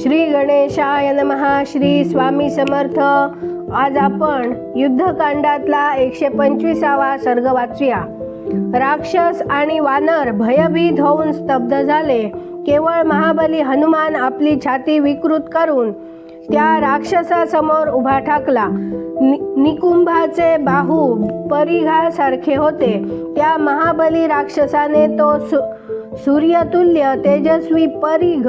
श्री गणेशाय नमहा श्री स्वामी समर्थ. आज आपण युद्धकांडातला एकशे पंचवीसावा सर्ग वाचूया. राक्षस आणि वानर भयभीत होऊन स्तब्ध झाले. केवळ महाबली हनुमान आपली छाती विकृत करून त्या राक्षसासमोर उभा ठाकला. नि- निकुंभाचे बाहू परिघासारखे होते. त्या महाबली राक्षसाने तो सु सूर्यतुल्य तेजस्वी परिघ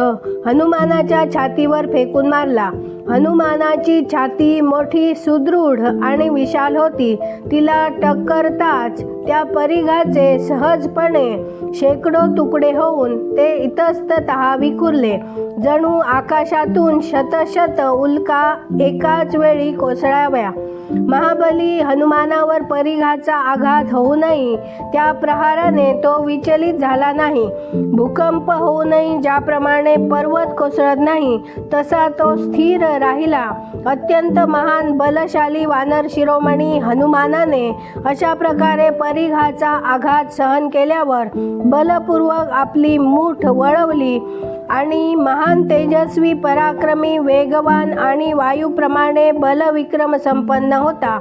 हनुमानाच्या छातीवर फेकून मारला. हनुमानाची छाती मोठी सुदृढ आणि विशाल होती. तिला टक्करताच त्या परिघाचे सहजपणे शेकडो तुकडे होऊन ते इतस्तत विखुरले. जणू आकाशातून शतशत उल्का एकाच वेळी कोसळाव्या. महाबली हनुमानावर परिघाचा आघात होऊनही त्या प्रहाराने तो विचलित झाला नाही. भूकंप होऊनही ज्याप्रमाणे पर्वत कोसळत नाही तसा तो स्थिर राहिला. अत्यंत महान बलशाली वानर शिरोमणी हनुमानाने अशा प्रकारे परिघाचा आघात सहन केल्यावर बलपूर्वक आपली मूठ वळवली आणि महान तेजस्वी पराक्रमी वेगवान आणि वायूप्रमाणे बलविक्रम संपन्न होता.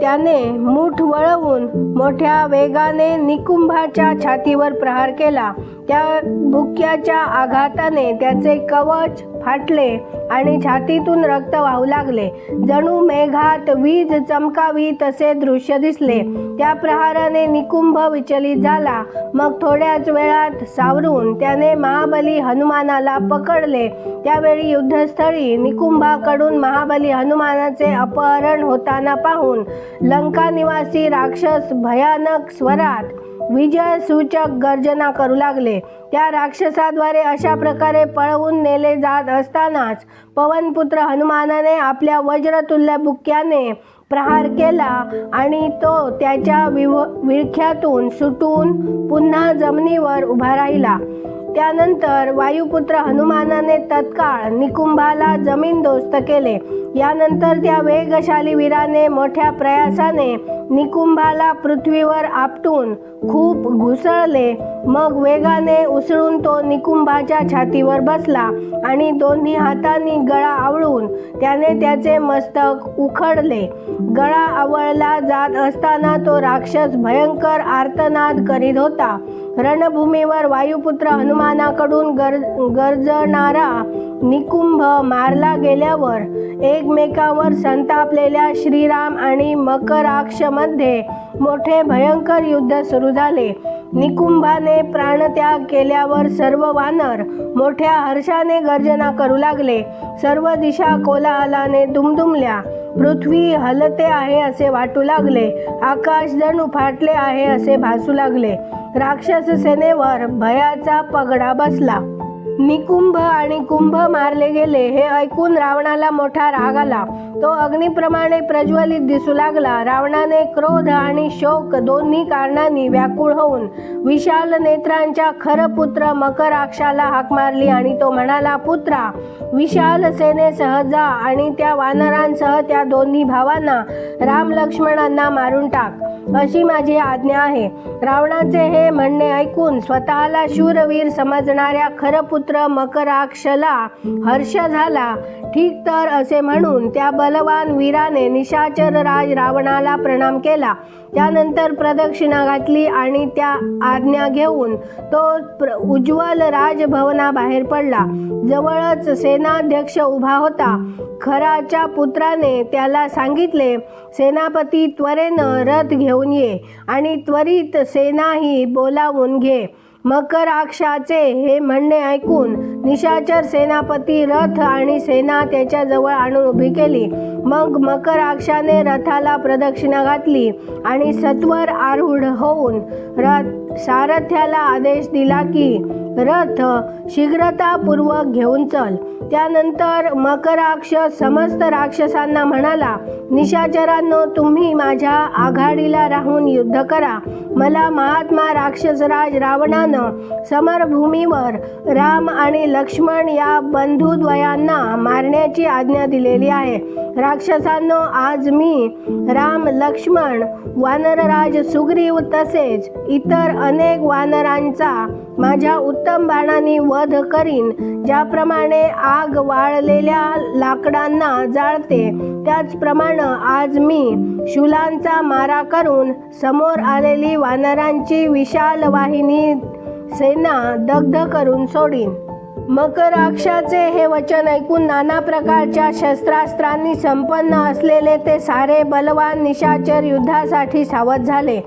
त्याने मूठ वळवून मोठ्या वेगाने निकुंभाच्या छातीवर प्रहार केला. त्या भुक्याच्या आघाताने त्याचे कवच फाटले आणि छातीतून रक्त वाहू लागले. जणू मेघात वीज चमकावी तसे दृश्य दिसले. त्या प्रहाराने निकुंभ विचलित झाला. मग थोड्याच वेळात सावरून त्याने महाबली हनुमानाला पकडले. त्यावेळी युद्धस्थळी निकुंभाकडून महाबली हनुमानाचे अपहरण होताना पाहून लंका निवासी राक्षस भयानक स्वरात विजय सूचक गर्जना करू लागले. त्या राक्षसाद्वारे अशा प्रकारे पळवून नेले जात असतानाच पवनपुत्र हनुमानाने आपल्या वज्रतुल्य बुक्क्याने प्रहार केला आणि तो त्याच्या विव विळख्यातून सुटून पुन्हा जमिनीवर उभा राहिला. त्यानंतर वायुपुत्र हनुमानाने तत्काळ निकुंभाला जमीनदोस्त केले. यानंतर त्या वेगशाली वीराने मोठ्या प्रयासाने निकुंभाला पृथ्वीवर आपटून खूप घुसळले. मग वेगाने उसळून तो निकुंभाच्या छातीवर बसला आणि दोन्ही हातांनी गळा आवळून त्याने त्याचे मस्तक उखडले. गळा आवळला जात असताना तो राक्षस भयंकर आर्तनाद करीत होता. रणभूमीवर वायुपुत्र हनुमानाकडून गर गरजणारा निकुंभ मारला गेल्यावर एकमेकावर संतापलेल्या श्रीराम आणि मकराक्षमध्ये मोठे भयंकर युद्ध सुरू झाले. निकुंभाने प्राणत्याग केल्यावर सर्व वानर मोठ्या हर्षाने गर्जना करू लागले. सर्व दिशा कोलाहलाने दुमदुमल्या. पृथ्वी हलते आहे असे वाटू लागले. आकाश जणू फाटले आहे असे भासू लागले. राक्षस सेनेवर भयाचा पगडा बसला. निकुंभ आणि कुंभ मारले गेले हे ऐकून रावणाला मोठा राग आला. तो अग्निप्रमाणे प्रज्वलित दिसू लागला. रावणाने क्रोध आणि शोक दोन्ही कारणांनी व्याकुळ होऊन विशाल नेत्रांच्या खरपुत्र मकराक्षाला हाक मारली आणि तो म्हणाला पुत्रा विशाल सेनेसह जा आणि त्या वानरांसह त्या दोन्ही भावांना राम लक्ष्मणांना मारून टाक अशी माझी आज्ञा आहे. रावणाचे हे म्हणणे ऐकून स्वतःला शूरवीर समजणाऱ्या खरपुत्र पुत्र मकराक्षला हर्ष झाला. ठीक तर असे म्हणून त्या बलवान वीराने निशाचर राज रावणाला प्रणाम केला. त्यानंतर प्रदक्षिणा घातली आणि त्या आज्ञा घेऊन तो प्र उज्ज्वल राजभवनाबाहेर पडला. जवळच सेनाध्यक्ष उभा होता. खराच्या पुत्राने त्याला सांगितले सेनापती त्वरेनं रथ घेऊन ये आणि त्वरित सेनाही बोलावून घे. मकराक्षाचे हे म्हणणे ऐकून निशाचर सेनापती रथ आणि सेना त्याच्याजवळ आणून उभी केली. मग मकराक्षाने रथाला प्रदक्षिणा घातली आणि सत्वर आरूढ होऊन रथ सारथ्याला आदेश दिला की रथ शीघ्रतापूर्वक घेऊन चल. त्यानंतर मकराक्ष समस्त राक्षसांना म्हणाला निशाचरांनो तुम्ही माझ्या आघाडीला राहून युद्ध करा. मला महात्मा राक्षसराज रावणानं समरभूमीवर राम आणि लक्ष्मण या बंधुद्वयांना मारण्याची आज्ञा दिलेली आहे. रा राक्षसांनो आज मी राम लक्ष्मण वानरराज सुग्रीव तसेच इतर अनेक वानरांचा माझ्या उत्तम बाणांनी वध करीन ज्याप्रमाणे आग वाळलेल्या लाकडांना जाळते. त्याचप्रमाणे आज मी शूलांचा मारा करून समोर आलेली वानरांची विशाल वाहिनी सेना दग्ध करून सोडीन. मकराक्षाचे हे वचन ऐकून नाना प्रकारच्या शस्त्रास्त्रांनी संपन्न असलेले ते सारे बलवान निशाचर युद्धासाठी सावध झाले.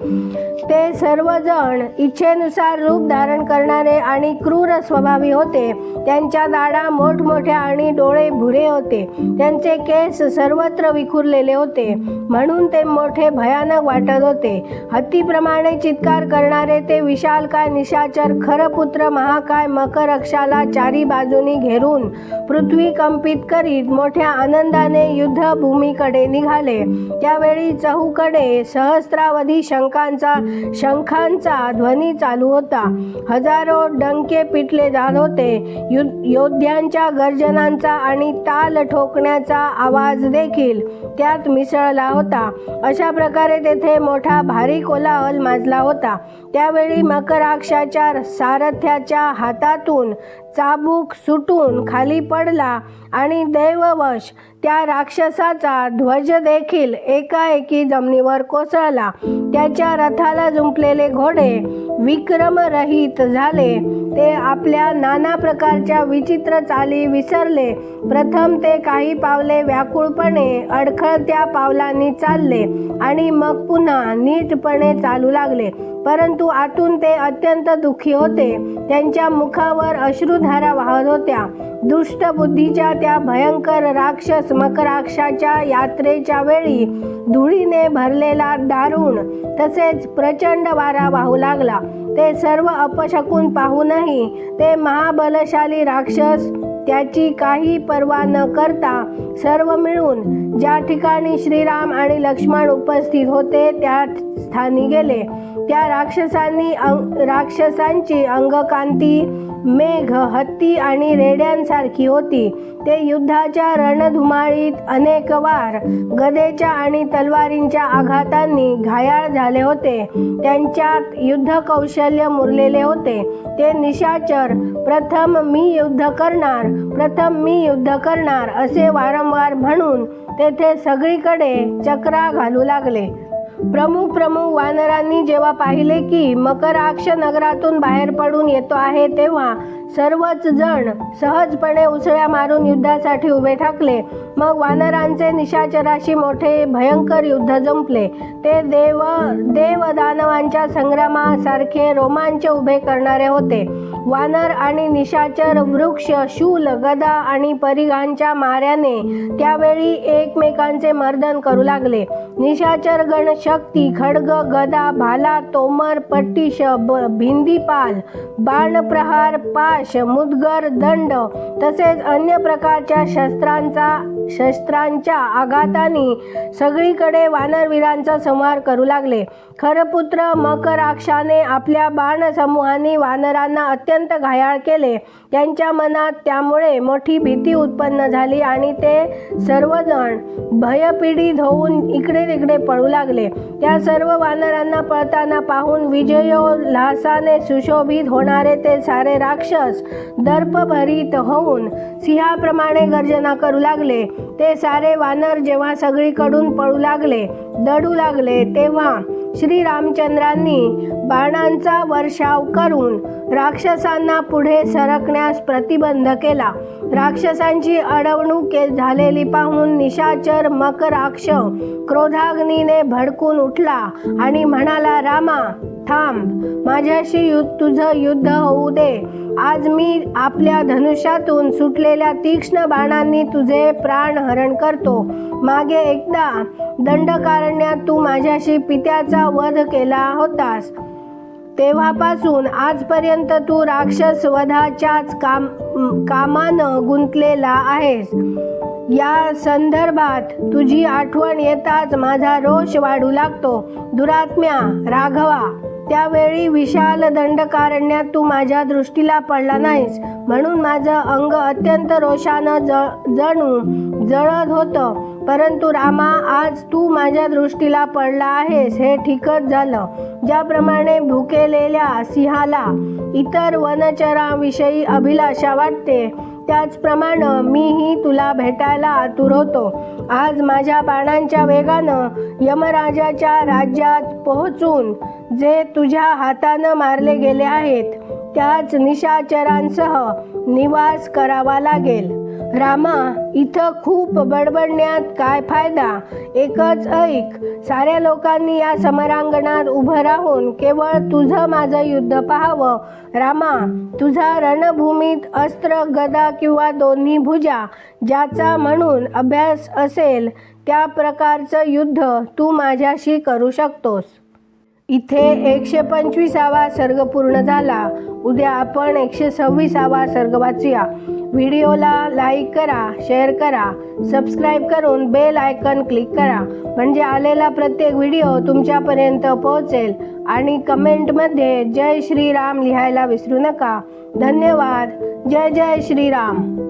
ते सर्वजण इच्छेनुसार रूप धारण करणारे आणि क्रूर स्वभावी होते. त्यांच्या दाडा मोठमोठ्या आणि डोळे भुरे होते. त्यांचे केस सर्वत्र विखुरलेले होते. म्हणून ते मोठे भयानक वाटत होते. हत्तीप्रमाणे चित्कार करणारे ते विशालकाय निशाचर खरपुत्र महाकाय मकरक्षाला चार बाजूनी घेरून पृथ्वी कंपित करीत मोठ्या आनंदाने युद्धभूमीकडे निघाले. त्यावेळी चहूकडे सहस्रावधी शंखांचा शंखांचा ध्वनी चालू होता. हजारो डंके पिटले जात होते. यु योद्ध्यांच्या गर्जनांचा आणि ताल ठोकण्याचा आवाज देखील त्यात मिसळला होता. अशा प्रकारे तेथे मोठा भारी कोलाहल माजला होता. त्यावेळी मकराक्षाच्या सारथ्याच्या हातातून चाबूक सुटून खाली पडला आणि दैववश त्या राक्षसाचा ध्वज देखील एकाएकी जमिनीवर कोसळला. त्याच्या रथाला जुंपलेले घोडे विक्रमरहित झाले. ते आपल्या नाना प्रकारच्या विचित्र चाली विसरले. प्रथम ते काही पावले व्याकुळपणे अडखळत्या पावलांनी चालले आणि मग पुन्हा नीटपणे चालू लागले. परंतु आतून ते अत्यंत दुःखी होते. त्यांच्या मुखावर अश्रुधारा वाहत होत्या. दुष्ट बुद्धीच्या त्या भयंकर राक्षस मकराक्षाच्या यात्रेच्या वेळी धुळीने भरलेला दारुण तसेच प्रचंड वारा वाहू लागला. ते सर्व अपशकून पाहूनही ते महाबलशाली राक्षस त्याची काही पर्वा न करता सर्व मिळून ज्या ठिकाणी श्रीराम आणि लक्ष्मण उपस्थित होते त्या स्थानी गेले. त्या राक्षसांनी अंग राक्षसांची अंगकांती मेघ हत्ती आणि रेड्यांसारखी होती. ते युद्धाच्या रणधुमाळीत अनेक वार गदेच्या आणि तलवारींच्या आघातांनी घायाळ झाले होते. त्यांच्यात युद्ध कौशल्य मुरलेले होते. ते निशाचर प्रथम मी युद्ध करणार प्रथम मी युद्ध करणार असे वारंवार म्हणून तेथे सगळीकडे चक्रा घालू लागले. प्रमुख प्रमुख वानरांनी जेव्हा पाहिले की मकराक्ष नगरातून बाहेर पडून येतो आहे तेव्हा सर्वच जण सहजपणे उसळ्या मारून युद्धासाठी उभे ठाकले. मग वानरांचे निशाचराशी मोठे भयंकर युद्ध जंपले ते देव देव दानवांच्या संग्रामासारखे रोमांच उभे करणारे होते. वानर आणि निशाचर वृक्ष शूल गदा आणि परिघांच्या माऱ्याने त्यावेळी एकमेकांचे मर्दन करू लागले. निशाचर गण शक्ती खडग गदा भाला तोमर पट्टीश ब भिंदीपाल बाणप्रहार पाश मुदगर दंड तसेच अन्य प्रकारच्या शस्त्रांचा शस्त्रांच्या आघाताने सगळीकडे वानरवीरांचा संहार करू लागले. खरपुत्र मकराक्षाने आपल्या बाणसमूहाने वानरांना अत्यंत घायाळ केले. त्यांच्या मनात त्यामुळे मोठी भीती उत्पन्न झाली आणि ते सर्वजण भयपीडित होऊन इकडे तिकडे पळू लागले. त्या सर्व वानरांना पळताना पाहून विजयोल्हासाने सुशोभित होणारे ते सारे राक्षस दर्पभरीत होऊन सिंहाप्रमाणे गर्जना करू लागले. ते सारे वानर जेव्हा सगळीकडून पळू लागले दडू लागले तेव्हा श्रीरामचंद्रांनी बाणांचा वर्षाव करून राक्षसांना पुढे सरकण्यास प्रतिबंध केला. राक्षसांची अडवणूक झालेली पाहून निशाचर मकराक्ष क्रोधाग्नीने भडकून उठला आणि म्हणाला रामा थांब. माझ्याशी यु तुझं युद्ध होऊ दे. आज मी आपल्या धनुष्यातून सुटलेल्या तीक्ष्ण बाणांनी तुझे प्राण हरण करतो. मागे एकदा दंडकारण्यात तू माझ्याशी पित्याचा वध केला होतास. तेव्हापासून आजपर्यंत तू राक्षस वधाच्याच काम कामानं गुंतलेला आहेस. या संदर्भात तुझी आठवण येताच माझा रोष वाढू लागतो. दुरात्म्या राघवा. त्यावेळी विशाल दंडकारण्यात तू माझ्या दृष्टीला पडला नाहीस. म्हणून माझं अंग अत्यंत रोषानं ज जणू जळत होतं. परंतु रामा आज तू माझ्या दृष्टीला पडला आहेस हे ठीकच झालं. ज्याप्रमाणे भुकेलेल्या सिंहाला इतर वनचराविषयी अभिलाषा वाटते त्याचप्रमाणे मीही तुला भेटायला आतुर होतो. आज माझ्या बाणांच्या वेगानं यमराजाच्या राज्यात पोहोचून जे तुझ्या हातानं मारले गेले आहेत त्याच निशाचरांसह निवास करावा लागेल. रामा इथं खूप बडबडण्यात काय फायदा? एकच ऐक साऱ्या लोकांनी या समरांगणात उभं राहून केवळ तुझं माझं युद्ध पाहावं. रामा तुझा रणभूमीत अस्त्र गदा किंवा दोन्ही भुजा ज्याचा म्हणून अभ्यास असेल त्या प्रकारचं युद्ध तू माझ्याशी करू शकतोस. इथे एकशे पंचवीसावा सर्ग पूर्ण झाला. उद्या आपण एकशे सव्वीसावा सर्ग वाचूया. व्हिडिओला लाईक करा शेअर करा सबस्क्राईब करून बेल आयकन क्लिक करा. म्हणजे आलेला प्रत्येक व्हिडिओ तुमच्यापर्यंत पोहोचेल आणि कमेंटमध्ये जय श्रीराम लिहायला विसरू नका. धन्यवाद. जय जय श्रीराम.